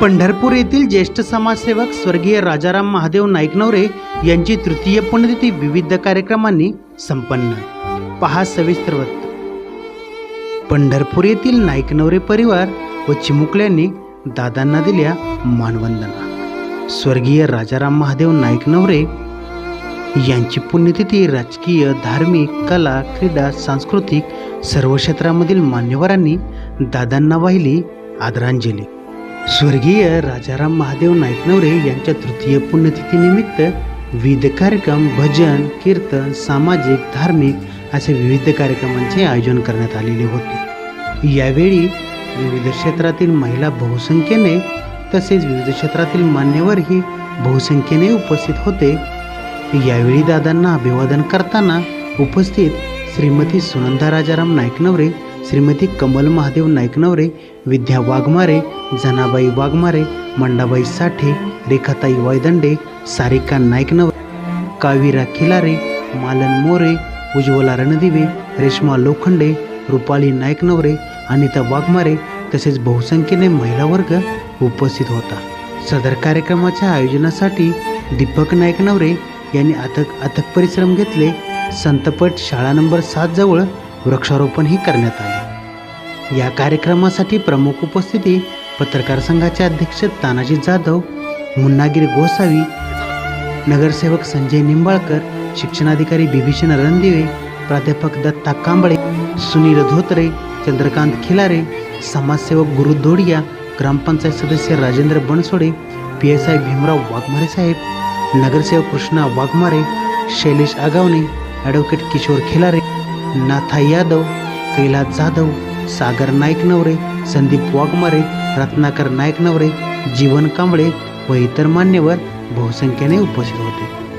पंढरपूर येथील ज्येष्ठ समाजसेवक स्वर्गीय राजाराम महादेव नाईकनवरे यांची तृतीय पुण्यतिथी विविध कार्यक्रमांनी संपन्न. पहा सविस्तर वृत्त. पंढरपूर येथील नाईकनवरे परिवार व चिमुकल्यांनी दादांना दिल्या मानवंदना. स्वर्गीय राजाराम महादेव नाईकनवरे यांची पुण्यतिथी राजकीय धार्मिक कला क्रीडा सांस्कृतिक सर्व क्षेत्रामधील मान्यवरांनी दादांना वाहिली आदरांजली. स्वर्गीय राजाराम महादेव नाईकनवरे यांच्या तृतीय पुण्यतिथीनिमित्त विविध कार्यक्रम भजन कीर्तन सामाजिक धार्मिक असे विविध कार्यक्रमांचे आयोजन करण्यात आलेले होते. यावेळी विविध क्षेत्रातील महिला बहुसंख्येने तसेच विविध क्षेत्रातील मान्यवरही बहुसंख्येने उपस्थित होते. यावेळी दादांना अभिवादन करताना उपस्थित श्रीमती सुनंदा राजाराम नाईकनवरे श्रीमती कमल महादेव नाईकनवरे विद्या वाघमारे जनाबाई वाघमारे मंडाबाई साठे रेखाताई वायदंडे सारिका नाईकनवरे कावीरा खिलारे मालन मोरे उज्ज्वला रणदिवे रेश्मा लोखंडे रुपाली नाईकनवरे अनिता वाघमारे तसेच बहुसंख्येने महिला वर्ग उपस्थित होता. सदर कार्यक्रमाच्या आयोजनासाठी दीपक नाईकनवरे यांनी अथक अथक परिश्रम घेतले. संतपट शाळा नंबर सात जवळ वृक्षारोपणही करण्यात आले. या कार्यक्रमासाठी प्रमुख उपस्थिती पत्रकार संघाचे अध्यक्ष तानाजी जाधव मुन्नागिरी गोसावी नगरसेवक संजय निंबाळकर शिक्षणाधिकारी बिभीषण रणदिवे प्राध्यापक दत्ता कांबळे सुनील धोत्रे चंद्रकांत खिलारे समाजसेवक गुरु दोडिया ग्रामपंचायत सदस्य Rajendra Bansode P S I Bhimrao Waghmare साहेब नगरसेवक कृष्णा वाघमारे शैलेश आगावणे ॲडव्होकेट किशोर खिलारे नाथा यादव कैलास जाधव सागर नाईक नवरे संदीप वाघमारे रत्नाकर नाईकनवरे जीवन कांबळे व इतर मान्यवर बहुसंख्येने उपस्थित होते.